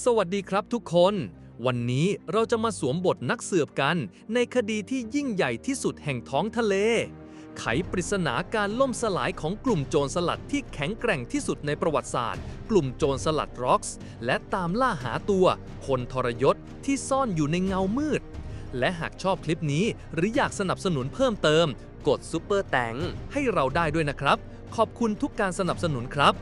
สวัสดีครับทุกคน วันนี้เราจะมาสวมบทนักสืบกัน ในคดีที่ยิ่งใหญ่ที่สุดแห่งท้องทะเล ไขปริศนาการล่มสลายของกลุ่มโจรสลัดที่แข็งแกร่งที่สุดในประวัติศาสตร์ กลุ่มโจรสลัดร็อกส์ และตามล่าหาตัว คนทรยศที่ซ่อนอยู่ในเงามืด และหากชอบคลิปนี้หรืออยากสนับสนุนเพิ่มเติม กดซุปเปอร์แตงให้เราได้ด้วยนะครับ ขอบคุณทุกการสนับสนุนครับ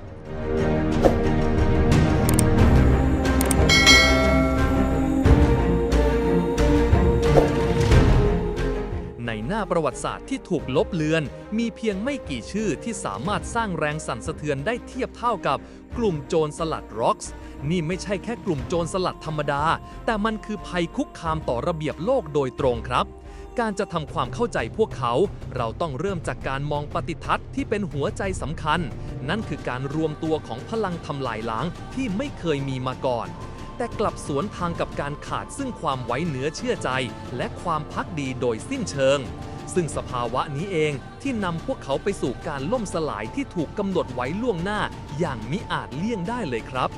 าประวัติศาสตร์ที่ถูกลบเลือน มีเพียงไม่กี่ชื่อที่สามารถสร้างแรงสั่นสะเทือนได้เทียบเท่ากับกลุ่มโจรสลัดร็อกส์นี่ไม่ใช่แค่กลุ่มโจรสลัดธรรมดา แต่มันคือภัยคุกคามต่อระเบียบโลกโดยตรงครับ การจะทำความเข้าใจพวกเขา เราต้องเริ่มจากการมองปฏิทัศน์ที่เป็นหัวใจสำคัญ นั่นคือการรวมตัวของพลังทำลายล้างที่ไม่เคยมีมาก่อนแต่กลับสวนทางกับการขาดซึ่งความไว้เนื้อเชื่อใจ และความพักดีโดยสิ้นเชิง ซึ่งสภาวะนี้เองที่นำพวกเขาไปสู่การล่มสลายที่ถูกกำหนดไว้ล่วงหน้าอย่างมิอาจเลี่ยงได้เลยครับ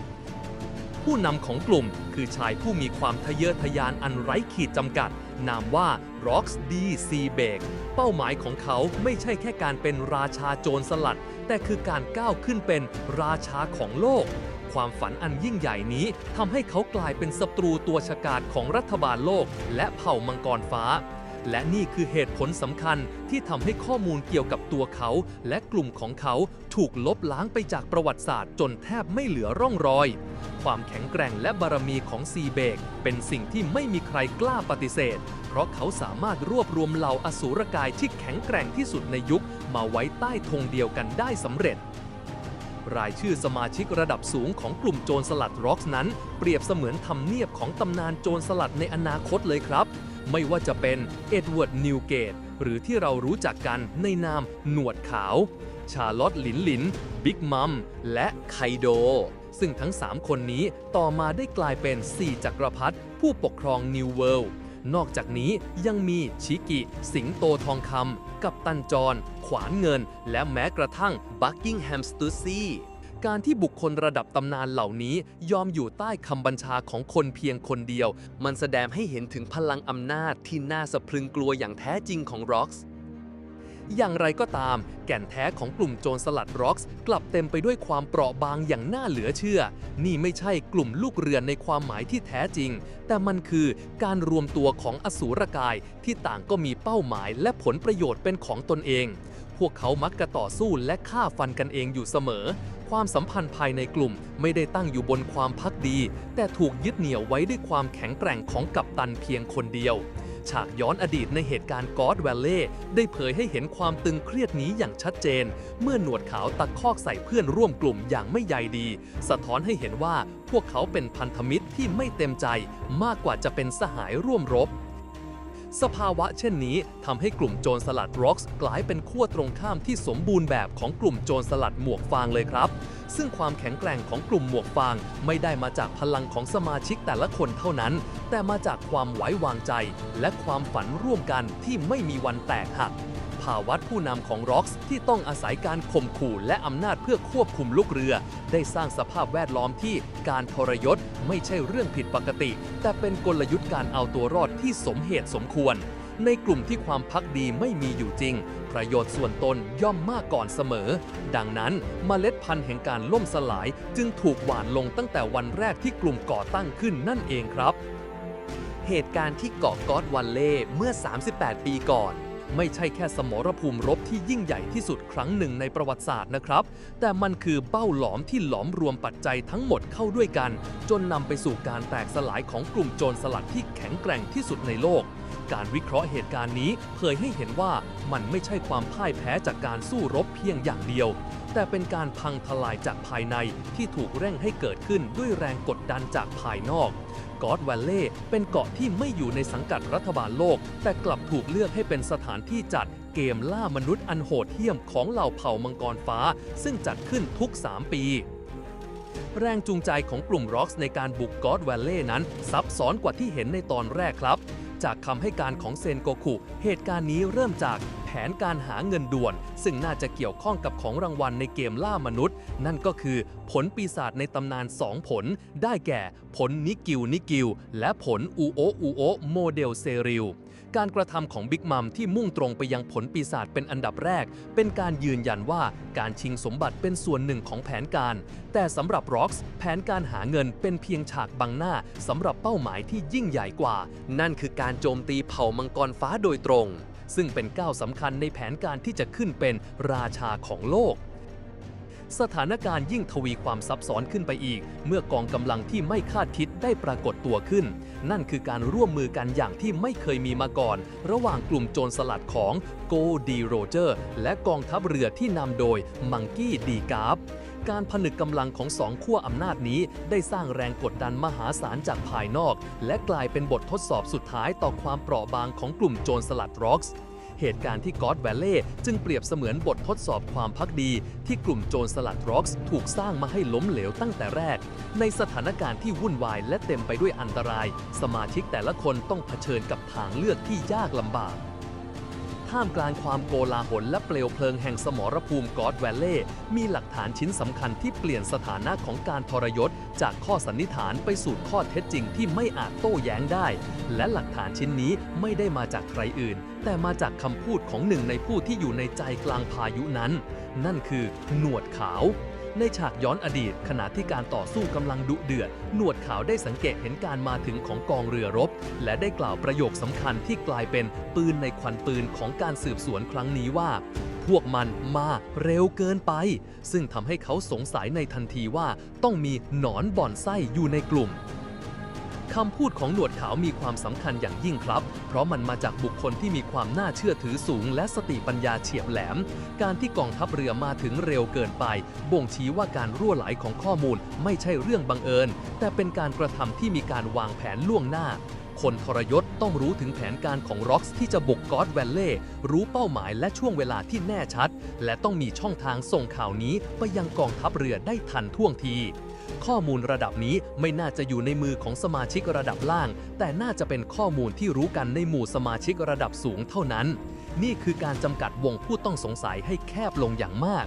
ผู้นำของกลุ่มคือชายผู้มีความทะเยอทะยานอันไร้ขีดจำกัด นามว่า Rox D. C. b a k เป้าหมายของเขาไม่ใช่แค่การเป็นราชาโจรสลัด แต่คือการก้าวขึ้นเป็นราชาของโลกความฝันอันยิ่งใหญ่นี้ทำให้เขากลายเป็นศัตรูตัวฉกาจของรัฐบาลโลก และเผ่ามังกรฟ้า และนี่คือเหตุผลสำคัญที่ทำให้ข้อมูลเกี่ยวกับตัวเขา และกลุ่มของเขาถูกลบล้างไปจากประวัติศาสตร์จนแทบไม่เหลือร่องรอย ความแข็งแกร่งและบารมีของซีเบกเป็นสิ่งที่ไม่มีใครกล้าปฏิเสธ เพราะเขาสามารถรวบรวมเหล่าอสูรกายที่แข็งแกร่งที่สุดในยุค มาไว้ใต้ธงเดียวกันได้สำเร็จรายชื่อสมาชิกระดับสูงของกลุ่มโจรสลัดร็อกส์นั้น เปรียบเสมือนทำเนียบของตำนานโจรสลัดในอนาคตเลยครับ ไม่ว่าจะเป็นเอ็ดเวิร์ดนิวเกตหรือที่เรารู้จักกันในนามหนวดขาว ชาลอตหลินหลิน บิ๊กมัม และไคโด ซึ่งทั้ง 3 คนนี้ต่อมาได้กลายเป็น 4 จักรพรรดิผู้ปกครองนิวเวิลด์นอกจากนี้ยังมีชิกิ สิงโตทองคำกับตันจร ขวานเงิน และแม้กระทั่งบักกิงแฮมสตูซี การที่บุคคลระดับตำนานเหล่านี้ยอมอยู่ใต้คำบัญชาของคนเพียงคนเดียว มันแสดงให้เห็นถึงพลังอำนาจที่น่าสะพรึงกลัวอย่างแท้จริงของร็อกส์อย่างไรก็ตาม แก่นแท้ของกลุ่มโจรสลัดร็อกส์กลับเต็มไปด้วยความเปราะบางอย่างน่าเหลือเชื่อ นี่ไม่ใช่กลุ่มลูกเรือนในความหมายที่แท้จริง แต่มันคือการรวมตัวของอสูรกายที่ต่างก็มีเป้าหมายและผลประโยชน์เป็นของตนเอง พวกเขามักจะต่อสู้และฆ่าฟันกันเองอยู่เสมอ ความสัมพันธ์ภายในกลุ่มไม่ได้ตั้งอยู่บนความพักดี แต่ถูกยึดเหนี่ยวไว้ด้วยความแข็งแกร่งของกัปตันเพียงคนเดียว ฉากย้อนอดีตในเหตุการณ์กอดแวลเล่ได้เผยให้เห็นความตึงเครียดนี้อย่างชัดเจน เมื่อหนวดขาวตะคอกใส่เพื่อนร่วมกลุ่มอย่างไม่ใยดี สะท้อนให้เห็นว่าพวกเขาเป็นพันธมิตรที่ไม่เต็มใจ มากกว่าจะเป็นสหายร่วมรบ สภาวะเช่นนี้ทำให้กลุ่มโจรสลัดร็อกส์กลายเป็นขั้วตรงข้ามที่สมบูรณ์แบบของกลุ่มโจรสลัดหมวกฟางเลยครับ ซึ่งความแข็งแกร่งของกลุ่มหมวกฟางไม่ได้มาจากพลังของสมาชิกแต่ละคนเท่านั้น แต่มาจากความไว้วางใจ และความฝันร่วมกันที่ไม่มีวันแตกหัก ภาวัตผู้นำของร็อกส์ที่ต้องอาศัยการข่มขู่และอำนาจเพื่อควบคุมลูกเรือ ได้สร้างสภาพแวดล้อมที่การทรยศไม่ใช่เรื่องผิดปกติ แต่เป็นกลยุทธ์การเอาตัวรอดที่สมเหตุสมควร ในกลุ่มที่ความพักดีไม่มีอยู่จริง ประโยชน์ส่วนตนย่อมมากก่อนเสมอ ดังนั้นมเมล็ดพันธุ์แห่งการล่มสลายจึงถูกหว่านลงตั้งแต่วันแรกที่กลุ่มก่อตั้งขึ้นนั่นเองครับ เหตุการณ์ที่เกาะกอดวันเล่เมื่อ 38 ปีก่อน ไม่ใช่แค่สมรภูมิรบที่ยิ่งใหญ่ที่สุดครั้งหนึ่งในประวัติศาสตร์นะครับ แต่มันคือเบ้าหลอมที่หลอมรวมปัจจัยทั้งหมดเข้าด้วยกัน จนนำไปสู่การแตกสลายของกลุ่มโจรสลัดที่แข็งแกร่งที่สุดในโลก การวิเคราะห์เหตุการณ์นี้เผยให้เห็นว่ามันไม่ใช่ความพ่ายแพ้จากการสู้รบเพียงอย่างเดียว แต่เป็นการพังทลายจากภายในที่ถูกเร่งให้เกิดขึ้นด้วยแรงกดดันจากภายนอกกอดแวลเล่เป็นเกาะที่ไม่อยู่ในสังกัดรัฐบาลโลก แต่กลับถูกเลือกให้เป็นสถานที่จัดเกมล่ามนุษย์อันโหดเหี้ยมของเหล่าเผ่ามังกรฟ้า ซึ่งจัดขึ้นทุก 3 ปี แรงจูงใจของกลุ่มร็อกส์ในการบุกกอดแวลเล่นั้นซับซ้อนกว่าที่เห็นในตอนแรกครับ จากคำให้การของเซนโกคุ เหตุการณ์นี้เริ่มจากแผนการหาเงินด่วน ซึ่งน่าจะเกี่ยวข้องกับของรางวัลในเกมล่ามนุษย์ นั่นก็คือผลปีศาจในตำนาน 2 ผล ได้แก่ผลนิกิวนิกิว และผลอูโออูโอโมเดลเซริล การกระทำของบิ๊กมัมที่มุ่งตรงไปยังผลปีศาจเป็นอันดับแรก เป็นการยืนยันว่าการชิงสมบัติเป็นส่วนหนึ่งของแผนการ แต่สำหรับร็อกส์แผนการหาเงินเป็นเพียงฉากบังหน้าสำหรับเป้าหมายที่ยิ่งใหญ่กว่า นั่นคือการโจมตีเผ่ามังกรฟ้าโดยตรง ซึ่งเป็นก้าวสำคัญในแผนการที่จะขึ้นเป็นราชาของโลก สถานการณ์ยิ่งทวีความซับซ้อนขึ้นไปอีก เมื่อกองกำลังที่ไม่คาดคิดได้ปรากฏตัวขึ้น นั่นคือการร่วมมือกันอย่างที่ไม่เคยมีมาก่อน ระหว่างกลุ่มโจรสลัดของโกดีโรเจอร์และกองทัพเรือที่นำโดยมังกี้ดีกาฟการผนึกกำลังของสองขั้วอำนาจนี้ ได้สร้างแรงกดดันมหาศาลจากภายนอก และกลายเป็นบททดสอบสุดท้ายต่อความเปราะบางของกลุ่มโจรสลัดร็อกส์ เหตุการณ์ที่กอดแวลเล่จึงเปรียบเสมือนบททดสอบความพักดี ที่กลุ่มโจรสลัดร็อกส์ถูกสร้างมาให้ล้มเหลวตั้งแต่แรก ในสถานการณ์ที่วุ่นวายและเต็มไปด้วยอันตราย สมาชิกแต่ละคนต้องเผชิญกับทางเลือกที่ยากลำบาก ท่ามกลางความโกลาหลและเปลวเพลิงแห่งสมรภูมิกอดแวลเล่ มีหลักฐานชิ้นสำคัญที่เปลี่ยนสถานะของการทรยศ จากข้อสันนิษฐานไปสู่ข้อเท็จจริงที่ไม่อาจโต้แย้งได้ และหลักฐานชิ้นนี้ไม่ได้มาจากใครอื่น แต่มาจากคำพูดของหนึ่งในผู้ที่อยู่ในใจกลางพายุนั้น นั่นคือหนวดขาว ในฉากย้อนอดีต ขณะที่การต่อสู้กำลังดุเดือด หนวดขาวได้สังเกตเห็นการมาถึงของกองเรือรบ และได้กล่าวประโยคสำคัญที่กลายเป็นปืนในควันปืนของการสืบสวนครั้งนี้ว่า พวกมันมาเร็วเกินไป ซึ่งทำให้เขาสงสัยในทันทีว่าต้องมีหนอนบ่อนไส้อยู่ในกลุ่มคำพูดของหนวดขาวมีความสำคัญอย่างยิ่งครับ เพราะมันมาจากบุคคลที่มีความน่าเชื่อถือสูง และสติปัญญาเฉียบแหลม การที่กองทัพเรือมาถึงเร็วเกินไป บ่งชี้ว่าการรั่วไหลของข้อมูลไม่ใช่เรื่องบังเอิญ แต่เป็นการกระทำที่มีการวางแผนล่วงหน้า คนทรยศต้องรู้ถึงแผนการของร็อกส์ที่จะบุกกอดแวลเล่รู้เป้าหมายและช่วงเวลาที่แน่ชัด และต้องมีช่องทางส่งข่าวนี้ไปยังกองทัพเรือได้ทันท่วงที ข้อมูลระดับนี้ไม่น่าจะอยู่ในมือของสมาชิกระดับล่าง แต่น่าจะเป็นข้อมูลที่รู้กันในหมู่สมาชิกระดับสูงเท่านั้น นี่คือการจำกัดวงผู้ต้องสงสัยให้แคบลงอย่างมาก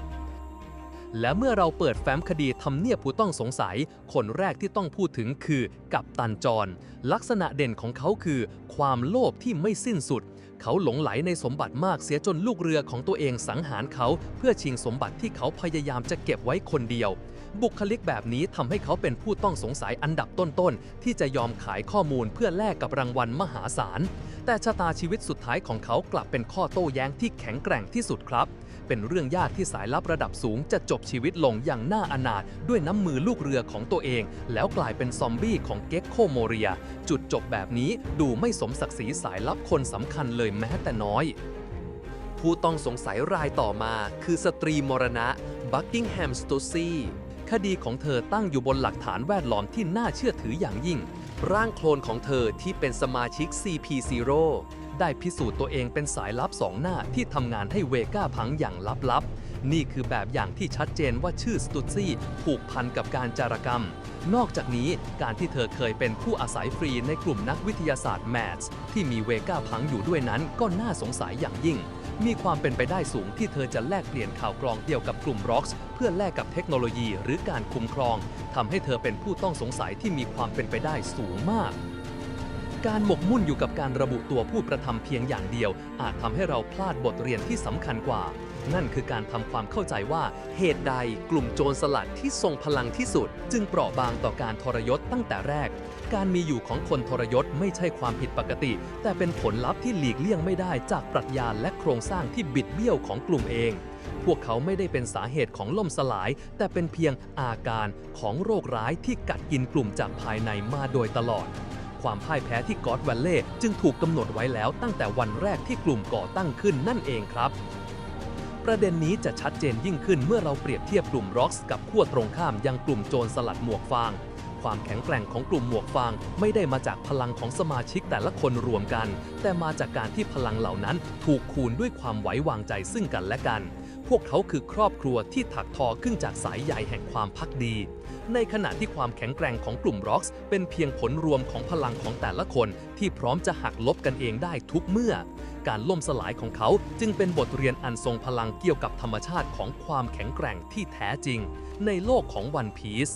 และเมื่อเราเปิดแฟ้มคดีทำเนียบผู้ต้องสงสัย คนแรกที่ต้องพูดถึงคือกัปตันจร ลักษณะเด่นของเขาคือ ความโลภที่ไม่สิ้นสุด เขาหลงไหลในสมบัติมากเสียจนลูกเรือของตัวเองสังหารเขา เพื่อชิงสมบัติที่เขาพยายามจะเก็บไว้คนเดียว บุคลิกแบบนี้ทำให้เขาเป็นผู้ต้องสงสัยอันดับต้นๆที่จะยอมขายข้อมูลเพื่อแลกกับรางวัลมหาศาล แต่ชะตาชีวิตสุดท้ายของเขากลับเป็นข้อโต้แย้งที่แข็งแกร่งที่สุดครับ เป็นเรื่องยากที่สายลับระดับสูงจะจบชีวิตลงอย่างน่าอนาถด้วยน้ำมือลูกเรือของตัวเอง แล้วกลายเป็นซอมบี้ของเก็กโคโมเรีย จุดจบแบบนี้ดูไม่สมศักดิ์ศรีสายลับคนสำคัญเลยแม้แต่น้อย ผู้ต้องสงสัยรายต่อมา คือสตรีมรณะบักกิงแฮมสตูซีคดีของเธอตั้งอยู่บนหลักฐานแวดล้อมที่น่าเชื่อถืออย่างยิ่ง ร่างโคลนของเธอที่เป็นสมาชิก CP0 ได้พิสูจน์ตัวเองเป็นสายลับสองหน้าที่ทำงานให้เวก้าพังอย่างลับๆ นี่คือแบบอย่างที่ชัดเจนว่าชื่อสตูซี่ผูกพันกับการจารกรรม นอกจากนี้การที่เธอเคยเป็นผู้อาศัยฟรีในกลุ่มนักวิทยาศาสตร์แมทส์ที่มีเวก้าพังอยู่ด้วยนั้นก็น่าสงสัยอย่างยิ่ง มีความเป็นไปได้สูงที่เธอจะแลกเปลี่ยนข่าวกรองเดียวกับกลุ่มร็อกส์เพื่อแลกกับเทคโนโลยีหรือการคุ้มครองทำให้เธอเป็นผู้ต้องสงสัยที่มีความเป็นไปได้สูงมาก การหมกมุ่นอยู่กับการระบุตัวผู้กระทำเพียงอย่างเดียว อาจทำให้เราพลาดบทเรียนที่สำคัญกว่า นั่นคือการทำความเข้าใจว่าเหตุใดกลุ่มโจรสลัดที่ทรงพลังที่สุด จึงเปราะบางต่อการทรยศตั้งแต่แรก การมีอยู่ของคนทรยศไม่ใช่ความผิดปกติ แต่เป็นผลลัพธ์ที่หลีกเลี่ยงไม่ได้จากปรัชญาและโครงสร้างที่บิดเบี้ยวของกลุ่มเอง พวกเขาไม่ได้เป็นสาเหตุของล่มสลาย แต่เป็นเพียงอาการของโรคร้ายที่กัดกินกลุ่มจากภายในมาโดยตลอดความพ่ายแพ้ที่กอดแวลเล่จึงถูกกำหนดไว้แล้วตั้งแต่วันแรกที่กลุ่มก่อตั้งขึ้นนั่นเองครับ ประเด็นนี้จะชัดเจนยิ่งขึ้นเมื่อเราเปรียบเทียบกลุ่มร็อกส์กับขั้วตรงข้ามยังกลุ่มโจรสลัดหมวกฟาง ความแข็งแกร่งของกลุ่มหมวกฟาง ไม่ได้มาจากพลังของสมาชิกแต่ละคนรวมกัน แต่มาจากการที่พลังเหล่านั้นถูกคูณด้วยความไว้วางใจซึ่งกันและกัน พวกเขาคือครอบครัวที่ถักทอขึ้นจากสายใยแห่งความพักดี ในขณะที่ความแข็งแกร่งของกลุ่มร็อกส์เป็นเพียงผลรวมของพลังของแต่ละคนที่พร้อมจะหักลบกันเองได้ทุกเมื่อ การล่มสลายของเขาจึงเป็นบทเรียนอันทรงพลังเกี่ยวกับธรรมชาติของความแข็งแกร่งที่แท้จริง ในโลกของวันพีซ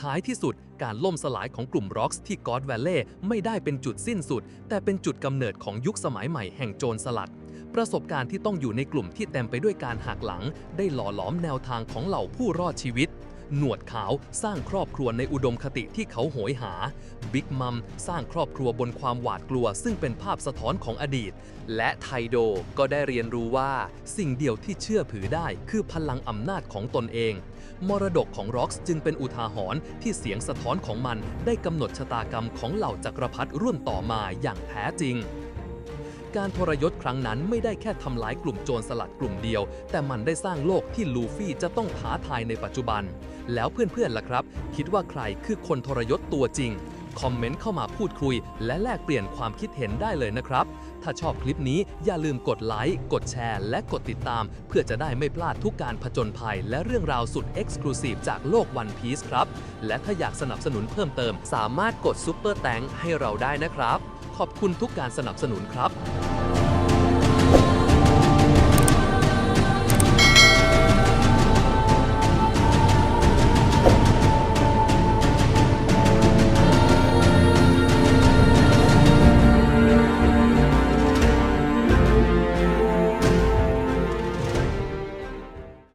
ท้ายที่สุดการล่มสลายของกลุ่มร็อกส์ที่กอดแวลเล่ไม่ได้เป็นจุดสิ้นสุด แต่เป็นจุดกำเนิดของยุคสมัยใหม่แห่งโจรสลัด ประสบการณ์ที่ต้องอยู่ในกลุ่มที่เต็มไปด้วยการหักหลัง ได้หล่อหลอมแนวทางของเหล่าผู้รอดชีวิต หนวดขาวสร้างครอบครัวในอุดมคติที่เขาโหยหา บิ๊กมัมสร้างครอบครัวบนความหวาดกลัว ซึ่งเป็นภาพสะท้อนของอดีต และไทโดก็ได้เรียนรู้ว่า สิ่งเดียวที่เชื่อผือได้คือพลังอำนาจของตนเอง มรดกของร็อกส์จึงเป็นอุทาหรณ์ที่เสียงสะท้อนของมันได้กำหนดชะตากรรมของเหล่าจักรพรรดิรุ่นต่อมาอย่างแท้จริง การทรยศครั้งนั้นไม่ได้แค่ทำลายกลุ่มโจรสลัดกลุ่มเดียว แต่มันได้สร้างโลกที่ลูฟี่จะต้องท้าทายในปัจจุบัน แล้วเพื่อนๆล่ะครับ คิดว่าใครคือคนทรยศตัวจริง คอมเมนต์เข้ามาพูดคุย และแลกเปลี่ยนความคิดเห็นได้เลยนะครับ ถ้าชอบคลิปนี้อย่าลืมกดไลค์กดแชร์ และกดติดตาม เพื่อจะได้ไม่พลาดทุกการผจญภัย และเรื่องราวสุด Exclusive จากโลก One Piece ครับและถ้าอยากสนับสนุนเพิ่มเติม สามารถกดซุปเปอร์แตงให้เราได้นะครับ ขอบคุณทุกการสนับสนุนครับ